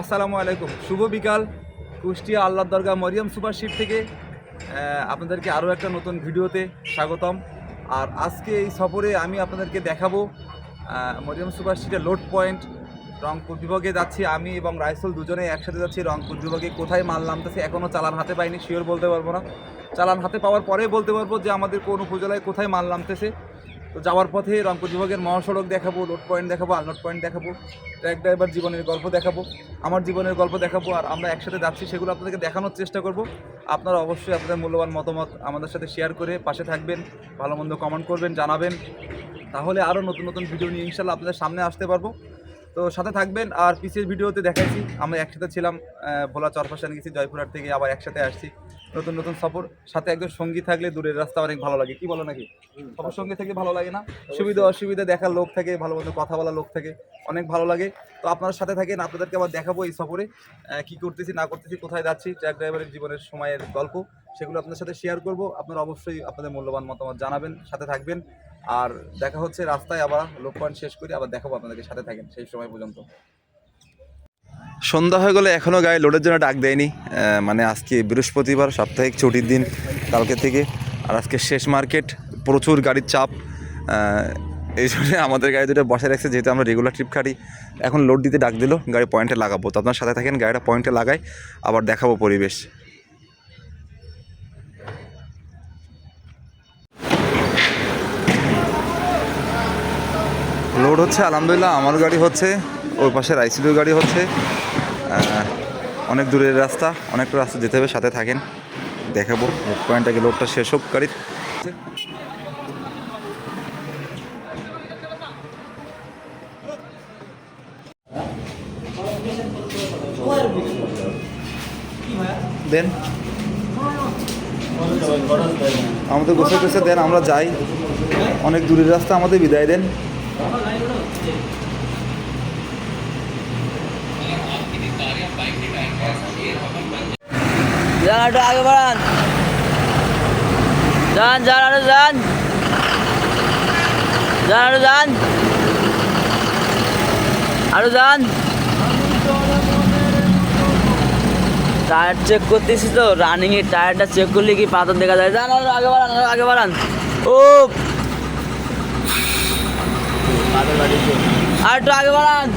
আসসালামু আলাইকুম। শুভ বিকাল। কুষ্টিয়া আল্লাহ দরগা মরিয়ম সুপারশিপ থেকে আপনাদেরকে আরও একটা নতুন ভিডিওতে স্বাগতম। আর আজকে এই সফরে আমি আপনাদেরকে দেখাবো মরিয়ম সুপারশিপের লোড পয়েন্ট। রংপুর বিভাগে যাচ্ছি আমি এবং রাইসুল দুজনে একসাথে যাচ্ছি। রংপুর বিভাগে কোথায় মাল নামতেছে এখনও চালান হাতে পাইনি শিওর বলতে পারব না। চালান হাতে পাওয়ার পরে বলতে পারব যে আমাদের কোন উপজেলায় কোথায় মাল নামতেছে। তো যাওয়ার পথে রংপুর বিভাগের মহাসড়ক দেখাবো লোড পয়েন্ট দেখাবো আনলোড পয়েন্ট দেখাবো ট্র্যাক ড্রাইভার জীবনের গল্প দেখাবো, আমার জীবনের গল্প দেখাবো, আর আমরা একসাথে যাচ্ছি সেগুলো আপনাদেরকে দেখানোর চেষ্টা করব। আপনারা অবশ্যই আপনাদের মূল্যবান মতামত আমাদের সাথে শেয়ার করে পাশে থাকবেন, ভালো মন্দ কমেন্ট করবেন, জানাবেন। তাহলে আরও নতুন নতুন ভিডিও নিয়ে ইনশাল্লাহ আপনাদের সামনে আসতে পারব। তো সাথে থাকবেন আর পিসের ভিডিওতে দেখাইছি। আমরা একসাথে ছিলাম ভোলা চরপাশান গেছি, জয়পুরহাট থেকে আবার একসাথে আসছি। নতুন নতুন সফর, সাথে একজন সঙ্গী থাকলে দূরের রাস্তা অনেক ভালো লাগে। কি বলো নাকি? সবার সঙ্গে থেকে ভালো লাগে না? সুবিধা, অসুবিধা দেখার লোক থাকে, ভালো মন্দ কথা বলার লোক থাকে, অনেক ভালো লাগে। তো আপনার সাথে থাকেন, আপনাদেরকে আবার দেখাবো এই সফরে কি করতেছি, না করতেছি, কোথায় যাচ্ছি ট্র্যাক ড্রাইভারের জীবনের সময়ের গল্প, সেগুলো আপনার সাথে শেয়ার করব। আপনারা অবশ্যই আপনাদের মূল্যবান মতামত জানাবেন, সাথে থাকবেন। আর দেখা হচ্ছে রাস্তায়, আবার লোক পয়েন্ট শেষ করে, আবার দেখাবো আপনাদেরকে, সাথে থাকেন, সেই সময় পর্যন্ত। সন্ধ্যা হয়ে গেলে এখনও গায়ে লোডের জন্য ডাক দেয়নি। মানে আজকে বৃহস্পতিবার, সাপ্তাহিক ছুটির দিন কালকে থেকে, আর আজকে শেষ মার্কেট, প্রচুর গাড়ির চাপ। এই জন্য আমাদের গাড়ি দুটো বসে রাখছে, যেহেতু আমরা রেগুলার ট্রিপ খাটি। এখন লোড দিতে ডাক দিল, গাড়ি পয়েন্টে লাগাবো। তো আপনার সাথে থাকেন, গাড়িটা পয়েন্টে লাগাই, আবার দেখাবো পরিবেশ। লোড হচ্ছে, আলহামদুলিল্লাহ। আমার গাড়ি হচ্ছে, ওই পাশে রাইসিডুর গাড়ি হচ্ছে। অনেক দূরের রাস্তা অনেকটা রাস্তা যেতে হবে, সাথে থাকেন। দেখাবো পয়েন্ট আগে লোডটা শেষ হোক গাড়ির। দেন। আমাদের গোসে টোসে দেন, আমরা যাই। অনেক দূরের রাস্তা, আমাদের বিদায় দেন। যান একটু আগে বাড়ান যান যান আরও যান যান আরও যান আরও যান টায়ার চেক করতেছি তো রানিং এর টায়ারটা চেক করলে কি পাথর দেখা যায়? যান আরও আগে বাড়ান আরও আগে বাড়ান ও আর একটু আগে বাড়ান।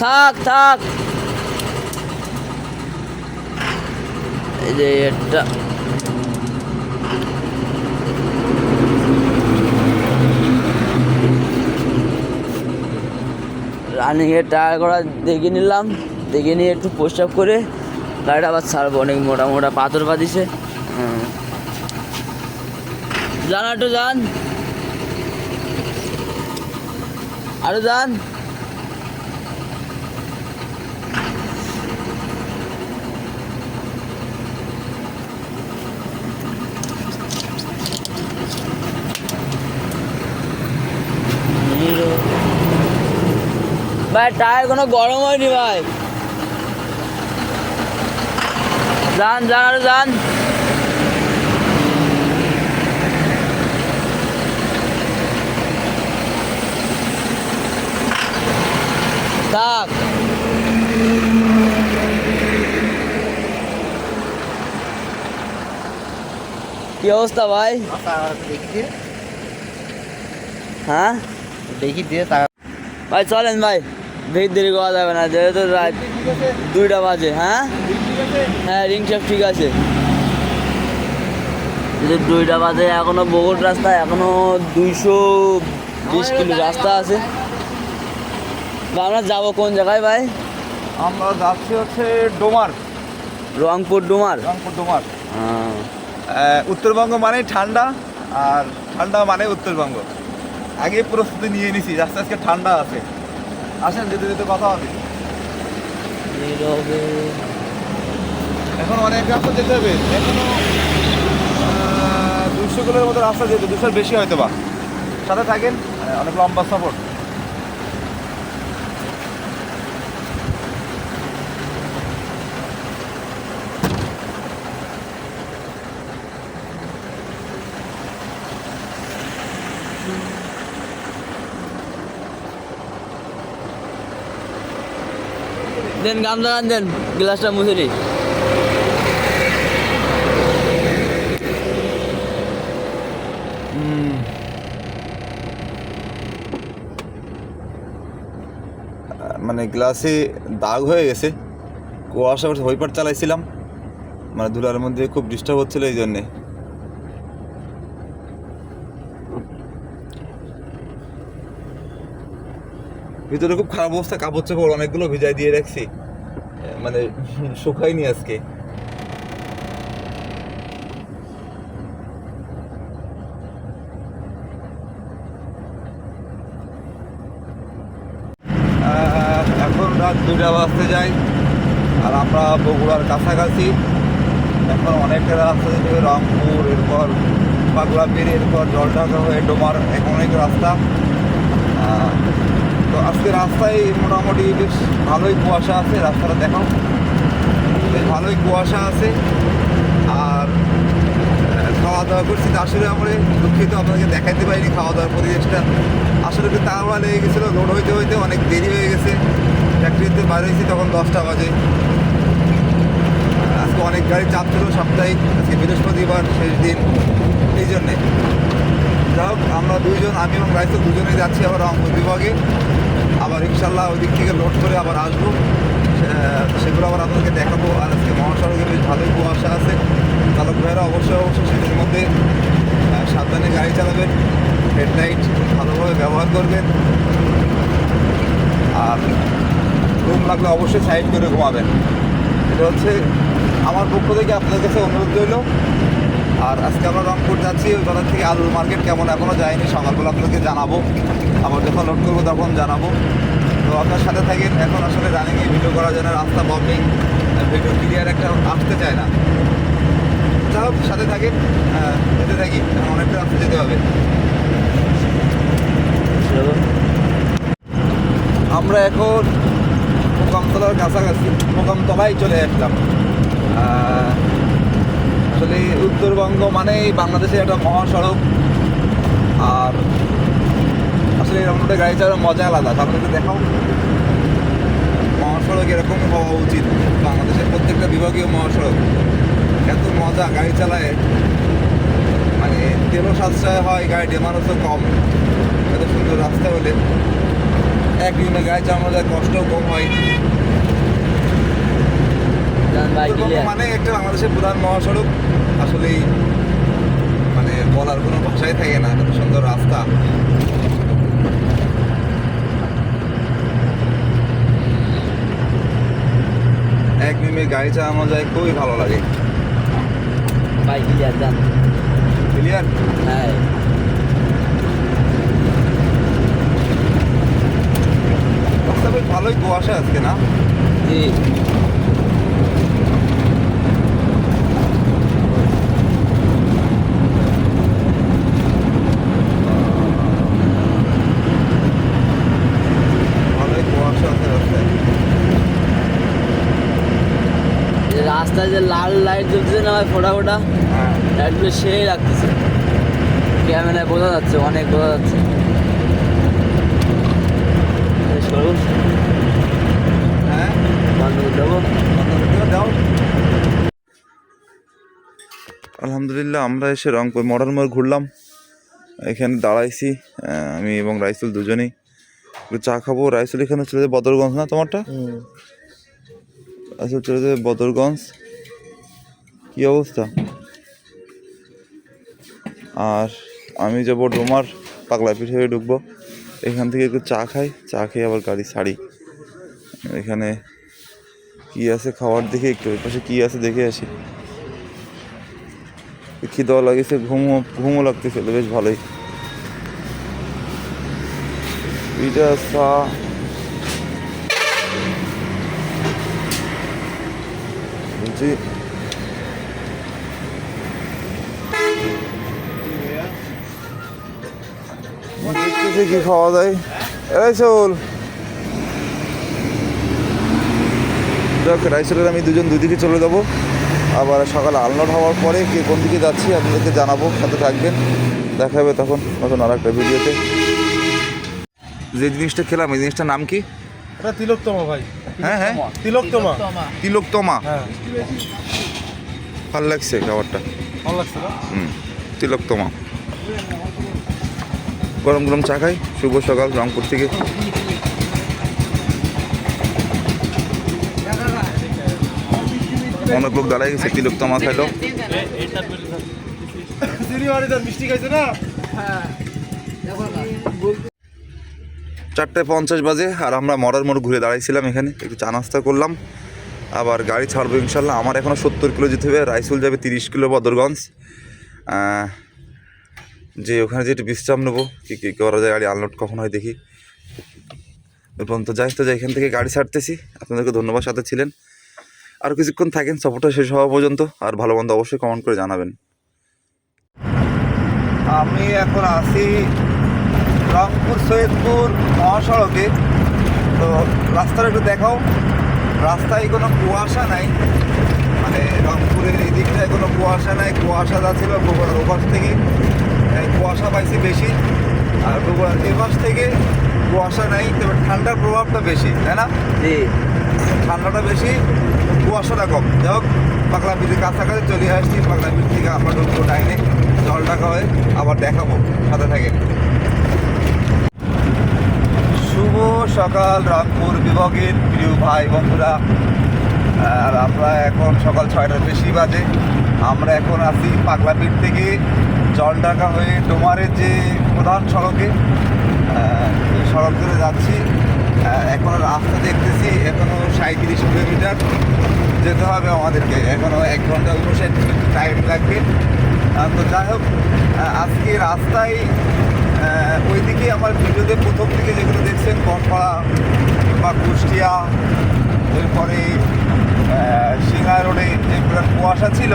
থাক থাক। এই যে রানিংয়ের টায়ার করা দেখে নিলাম। দেখে নিয়ে একটু প্রস্তাব করে গাড়িটা আবার ছাড়বো। অনেক মোটা মোটা পাথর বাঁধিছে। হুম। যান একটু যান আরও যান। ভাই টায়ার কোনো গরম হয়নি ভাই। যান যান আরও যান। থাক কি অবস্থা ভাই? হ্যাঁ? দেখি দিয়ে ভাই, চলেন ভাই, বেশি দেরি করা যাবে না, যেহেতু রাত দুইটা বাজে হ্যাঁ? হ্যাঁ রিং ঠিক আছে। দুইটা বাজে, এখনও বগুড় রাস্তা, এখনও দুইশো বিশ কিলো রাস্তা আছে। বা আমরা যাব কোন জায়গায় ভাই? আমরা যাচ্ছি হচ্ছে ডোমার। রংপুর ডোমার? রংপুর ডোমার। হ্যাঁ। উত্তরবঙ্গ মানে ঠান্ডা আর ঠান্ডা মানে উত্তরবঙ্গ। আগে প্রস্তুতি নিয়ে নিছি আস্তে আজকে ঠান্ডা আছে। আসেন যেতে যেতে কথা হবে। এখন অনেক রাস্তা যেতে হবে। এখনও দুশো কিলোর মতো রাস্তা যেতে দুশোর বেশি হয়তো বা সাথে থাকেন অনেক লম্বা সফর। দেন, গান দেন, গ্লাসটা মুছে দিই। মানে গ্লাসে দাগ হয়ে গেছে। কুয়াশা হইপার চালাইছিলাম। মানে ধুলার মধ্যে খুব ডিস্টার্ব হচ্ছিল এই জন্যে। ভিতরে খুব খারাপ অবস্থা কাপড় চোপড় অনেকগুলো ভিজাই দিয়ে রাখছি। মানে শুকাইনি আজকে। এখন রাত দুটা বাজতে যাই আর আমরা বগুড়ার কাছাকাছি। এখন অনেকটা রাস্তা যেতে রংপুর, এরপর বাগুড়া পেরিয়ে এরপর জলঢাকা হয়ে ডোমার, এখন অনেক রাস্তা। তো আজকে রাস্তায় মোটামুটি বেশ ভালোই কুয়াশা আছে, রাস্তাটা দেখাও। বেশ ভালোই কুয়াশা আছে। আর খাওয়া দাওয়া করছি। আসলে আমরা দুঃখিত আপনাকে দেখাইতে পারিনি খাওয়া দাওয়ার পরিবেশটা। আসলে একটু তাড়াহুড়া লেগে গেছিল লোড হইতে হইতে অনেক দেরি হয়ে গেছে। ফ্যাক্টরিতে বাইরে হয়েছি তখন দশটা বাজে। আজকে অনেক গাড়ি চাপ ছিল সাপ্তাহিক, আজকে বৃহস্পতিবার শেষ দিন। এই জন্যে। যাই আমরা দুইজন, আমি এবং রাইসো দুজনে যাচ্ছি আবার রংপুর বিভাগে। আবার ইনশাল্লাহ ওই দিক থেকে লোড করে আবার আসব। সেগুলো আবার আপনাদেরকে দেখাবো। আর আজকে মহাসড়কে বেশ ভালোই কুয়াশা আছে। চালক ভাইয়েরা অবশ্যই অবশ্যই সেটির মধ্যে সাবধানে গাড়ি চালাবেন। হেডলাইট ভালোভাবে ব্যবহার করবেন। আর ঘুম লাগলে অবশ্যই সাইড করে ঘুমাবেন। এটা হচ্ছে আমার পক্ষ থেকে আপনাদের কাছে অনুরোধ রইল। আর আজকে আমরা রংপুর যাচ্ছি, ওই বাজার থেকে আলুর মার্কেট কেমন এখনও যায়নি সকালবেলা আপনাদেরকে জানাব। আবার যখন লোড করব, তখন জানাব। তো আপনার সাথে থাকেন, এখন আসলে রানিংয়ে ভিডিও করা যায় না রাস্তা বম্বিং ভিডিও ক্লিয়ার একটা আসতে চায় না। যা হোক, সাথে থাকেন যেতে থাকি অনেকটা রাস্তা যেতে হবে। আমরা এখন মোকামতলার কাছাকাছি, মোকামতলায় চলে আসলাম। আসলে উত্তরবঙ্গ মানেই বাংলাদেশের একটা মহাসড়ক। আর আসলে এরকম একটা গাড়ি চালানোর মজা আলাদা। এটা দেখাও। মহাসড়ক এরকমই হওয়া উচিত। বাংলাদেশের প্রত্যেকটা বিভাগীয় মহাসড়ক। এত মজা গাড়ি চালায়। মানে তেলও সাশ্রয় হয়, গাড়ি ডেমারও কম। এত সুন্দর রাস্তা হলে। এক দিনে গাড়ি চালানো যায় কষ্টও কম হয় যান ভাই উত্তরবঙ্গ ক্লিয়ার মানে একটা বাংলাদেশের প্রধান মহাসড়ক। আসলেই মানে বলার কোনো ভাষাই থাকে না এত সুন্দর রাস্তা। এক নিমে গাড়ি চালানো যায় খুবই ভালো লাগে। ভাই ক্লিয়ার যান ক্লিয়ার হ্যাঁ। রাস্তা বেশ ভালোই কুয়াশা আজকে না? জি ভালোই কুয়াশা আছে রাস্তায় এই রাস্তায় যে লাল লাইট জ্বলছে না ভাই ফোটা ফোটা। হ্যাঁ। লাইটগুলো সেই লাগতেছে। ক্যামেরায় বোঝা যাচ্ছে অনেক বোঝা যাচ্ছে। হ্যাঁ। আলহামদুলিল্লাহ আমরা এসে রংপুর মডার্ন মোড় ঘুরলাম। এখানে দাঁড়াইছি আমি এবং রাইসুল দুজনেই। একটু চা খাব। রাইসুল এখানে চলে যাবে বদরগঞ্জ না তোমারটা? রাইসুল চলে যাবে বদরগঞ্জ। কী অবস্থা? আর আমি যাব ডোমার, পাগলা পিঠে হয়ে ঢুকবো। এখান থেকে একটু চা খাই, চা খেয়ে আবার গাড়ি ছাড়ি। এখানে কি আছে খাওয়ার দেখে একটু পাশে কি আছে দেখে আসি। খি খিদাও লাগেছে ঘুমও ঘুমও লাগতেছিল বেশ ভালোই। এটা চা। বলছি দেখতেছি কি খাওয়া যায়। এই চল যাক রাইসেলের আমি দুজন দুদিকে চলে যাব। আবার সকালে আলনোড হওয়ার পরে কে কোন দিকে যাচ্ছি আপনাদেরকে জানাব সাথে থাকবেন। দেখা হবে তখন নতুন আর একটা ভিডিওতে। যে জিনিসটা খেলাম এই জিনিসটার নাম কি? এটা তিলোত্তমা ভাই। হ্যাঁ হ্যাঁ। তিলোত্তমা। তিলোকতমা হ্যাঁ। ভালো লাগছে খাবারটা। ভালো লাগছে হুম তিলোকতমা গরম গরম চা খাই। শুভ সকাল, রংপুর থেকে। অনেক লোক দাঁড়াই গেছে তিলোকতমা খাইলো চিনি বাড়িতে মিষ্টি চারটে পঞ্চাশ বাজে, আর আমরা মরার মোড় ঘুরে দাঁড়াইছিলাম এখানে। একটু চা নাস্তা করলাম। আবার গাড়ি ছাড়বো ইনশাল্লাহ। আমার এখনও সত্তর কিলো যেতে হবে, রাইসুল যাবে তিরিশ কিলো বদরগঞ্জ। যে ওখানে যে একটু বিশ্রাম নেব, কী কী করা যায় গাড়ি আনলোড কখন হয় দেখি। ওই পর্যন্ত যাই, তো যাই, এখান থেকে গাড়ি ছাড়তেছি। আপনাদেরকে ধন্যবাদ, সাথে ছিলেন। আর কিছুক্ষণ থাকেন সফরটা শেষ হওয়া পর্যন্ত। আর ভালো মন্দ অবশ্যই কমেন্ট করে জানাবেন। আমি এখন আছি রংপুর, সৈয়দপুর মহাসড়কে। তো রাস্তাটা একটু দেখাও। রাস্তায় কোনো কুয়াশা নাই। মানে রংপুরের এই দিকটায় কোনো কুয়াশা নাই। কুয়াশা যা ছিল ওপাশ থেকে। এই কুয়াশা পাইছি বেশি। আর বগুড়ার মাস থেকে কুয়াশা নাই তবে ঠান্ডার প্রভাবটা বেশি তাই না? জি। ঠান্ডাটা বেশি কুয়াশাটা কম। যাই হোক পাগলা বিলের কাছাকাছি চলে আসছি পাগলা বিল থেকে আমরা ঢুকবো ডাইনে জল টাকা হয়ে আবার দেখাবো সাথে থাকে। শুভ সকাল রামপুর বিভাগের প্রিয় ভাই বন্ধুরা। আর আমরা এখন সকাল ছয়টার বেশি বাজে। আমরা এখন আছি পাগলাপিট থেকে জলঢাকা হয়ে ডোমারের যে প্রধান সড়কে সড়ক ধরে যাচ্ছি আহ, এখনও রাস্তা দেখতেছি এখনও সাঁত্রিশ কিলোমিটার যেতে হবে আমাদেরকে। এখনও এক ঘণ্টা উনষাট টাইম লাগবে। তো যাই হোক আজকে রাস্তায় ওইদিকে আমার ভিডিওতে প্রথম দিকে যেগুলো দেখছেন কনপাড়া বা কুষ্টিয়া এরপরে সিঙ্গা রোডে যে কুয়াশা ছিল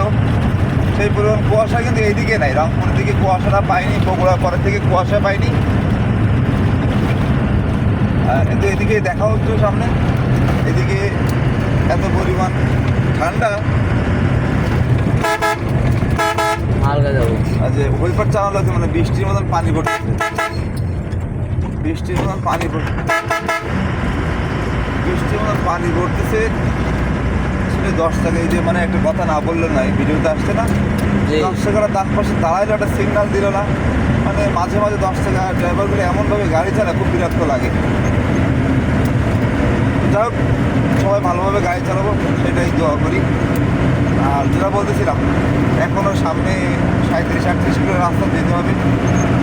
সেই পরিমাণ কুয়াশা কিন্তু এইদিকে নাই। রংপুরের দিকে কুয়াশাটা পাইনি বগুড়া পরের থেকে কুয়াশা পাইনি। কিন্তু এদিকে দেখা একটু সামনে। এদিকে এত পরিমাণ ঠান্ডা। হালকা যাব। আর যে ওইপার চালানো লাগছে মানে বৃষ্টির মতন পানি পড়ছে। বৃষ্টির মতন পানি পড়ছে। বৃষ্টির মতন পানি পড়তেছে। আসলে দশ টাকা এই যে মানে একটা কথা না বলল না এই ভিডিওতে আসছে না। দশ টাকাটা তার পাশে দাঁড়াইলো একটা সিগনাল দিল না। মানে মাঝে মাঝে দশ টাকা ড্রাইভারগুলো এমনভাবে গাড়ি চালায় খুব বিরক্ত লাগে। যাই হোক সবাই ভালোভাবে গাড়ি চালাবো সেটাই দোয়া করি। আর যেটা বলতেছিলাম এখনও সামনে সাঁত্রিশ আটত্রিশ কিলো রাস্তা যেতে হবে।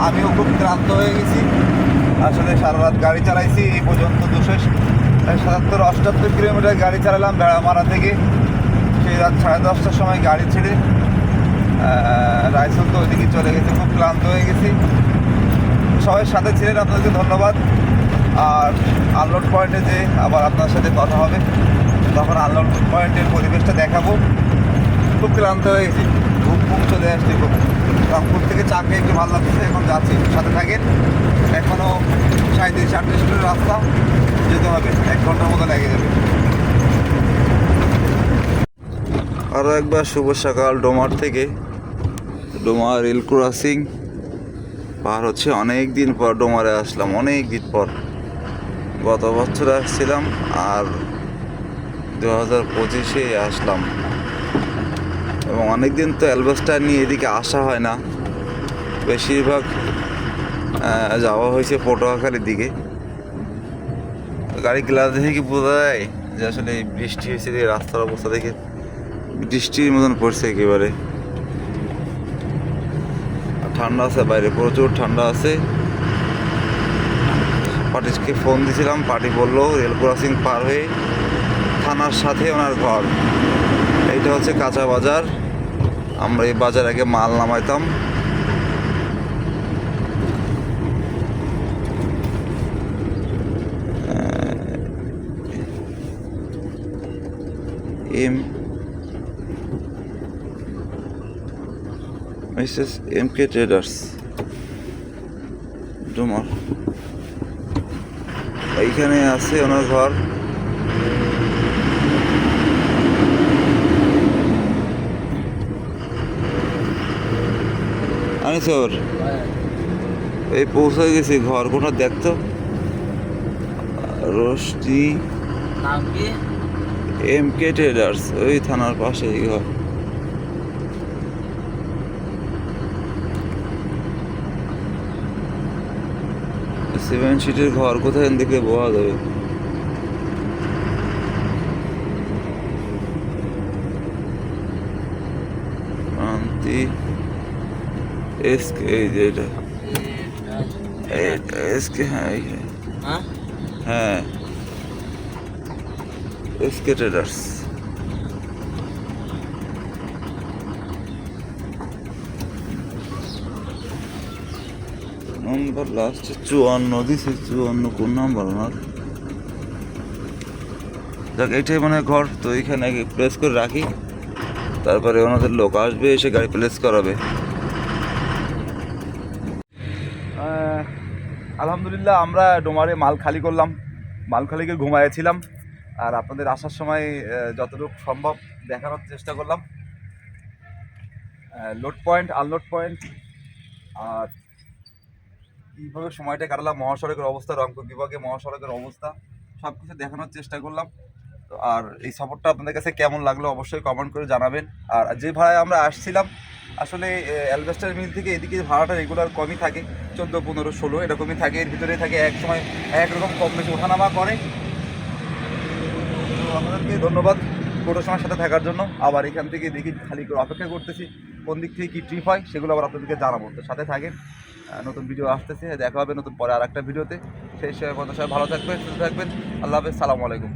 আমিও খুব ক্লান্ত হয়ে গেছি। আসলে সারা রাত গাড়ি চালাইছি এই পর্যন্ত দুশো সাতাত্তর অষ্টাত্তর কিলোমিটার গাড়ি চালালাম বেড়ামারা থেকে। সেই রাত সাড়ে দশটার সময় গাড়ি ছেড়ে রাইসল তো ওইদিকে চলে গেছে, খুব ক্লান্ত হয়ে গেছি। সবাই সাথে ছিলেন, আপনাদেরকে ধন্যবাদ। আর আনলোড পয়েন্টে যে আবার আপনার সাথে কথা হবে, তখন আনলোড পয়েন্টের পরিবেশটা দেখাবো। খুব ক্লান্ত হয়ে গেছি, ঘুম ঘুম চলে আসছে খুব। রংপুর থেকে চা খেয়ে একটু ভালো লাগছে, এখন যাচ্ছি। সাথে থাকেন। এখনও সাঁত্রিশ আটত্রিশ কিলো রাস্তা। যেতে হবে, এক ঘণ্টার মতো লেগে যাবে। আরও একবার শুভ সকাল ডোমার থেকে। Doma rail crossing. পার হচ্ছে অনেক দিন পর ডোমারে আসলাম অনেক দিন পর। গত বছর আসছিলাম আর দু হাজার পঁচিশে আসলাম। এবং অনেক দিন তো অ্যালবাস্টার নিয়ে এদিকে আসা হয় না। বেশিরভাগ যাওয়া হয়েছে পটুয়াখালীর দিকে। গাড়ি গ্লাস দেখে কি বোঝা যায়? যে আসলে বৃষ্টি হয়েছে রাস্তার অবস্থা দেখে বৃষ্টির মতন পড়ছে একেবারে। ঠান্ডা আছে বাইরে, প্রচুর ঠান্ডা আছে। পার্টিকে ফোন দিয়েছিলাম পার্টি বলল, রেল ক্রসিং পার হয়ে থানার সাথে ওনার ঘর। এইটা হচ্ছে কাঁচা বাজার। আমরা এই বাজার আগে মাল নামাইতাম। M Mrs M K traders ডুমার এইখানে আছে ওনার ঘর আনিসর এই পৌঁছে গেছি ঘর কোনটা দেখতো রোষ্টি নাম কি এম কে ট্রেডার্স ওই থানার পাশে ঘর। সেভেন সিটের ঘর কোথায় দেখে বোয়া যাবে? শান্তি এসকে এই যে এটা। এসকে হ্যাঁ। হ্যাঁ? হ্যাঁ। এসকে ট্রেডার্স নম্বর লাস্টে চুয়ান্ন দিছে চুয়ান্ন কোন নাম্বার ওনার দেখ এইটাই মানে ঘর, তো এইখানে প্লেস করে রাখি। তারপরে ওনাদের লোক আসবে, এসে গাড়ি প্লেস করাবে। আলহামদুলিল্লাহ, আমরা ডোমারে মাল খালি করলাম। মাল খালি করে ঘুমাইছিলাম আর আপনাদের আসার সময় যতটুকু সম্ভব দেখানোর চেষ্টা করলাম। লোড পয়েন্ট আনলোড পয়েন্ট আর কীভাবে সময়টা কাটালাম, মহাসড়কের অবস্থা, রংপুর বিভাগে মহাসড়কের অবস্থা সব কিছু দেখানোর চেষ্টা করলাম। আর এই সফরটা আপনাদের কাছে কেমন লাগল অবশ্যই কমেন্ট করে জানাবেন। আর যে ভাড়ায় আমরা আসছিলাম, আসলে অ্যালবেস্টার মিল থেকে এদিকে ভাড়াটা রেগুলার কমই থাকে, চোদ্দ, পনেরো, ষোলো, এরকমই থাকে। এর ভিতরে থাকে এক সময় একরকম কম বেশি, ওঠানামা করে। আপনাদেরকে ধন্যবাদ। পুরো সময়ের সাথে থাকার জন্য আবার এখান থেকে দেখি খালি করে অপেক্ষা করতেছি, কোন দিক থেকে কী ট্রিপ হয়, সেগুলো আবার আপনাদেরকে জানাব। তো সাথে থাকেন নতুন ভিডিও আসতেছে, দেখা হবে নতুন পরে আর একটা ভিডিওতে সেই সময় সবাই ভালো থাকবেন, সুস্থ থাকবেন। আল্লাহ হাফেজ, সালামু আলাইকুম।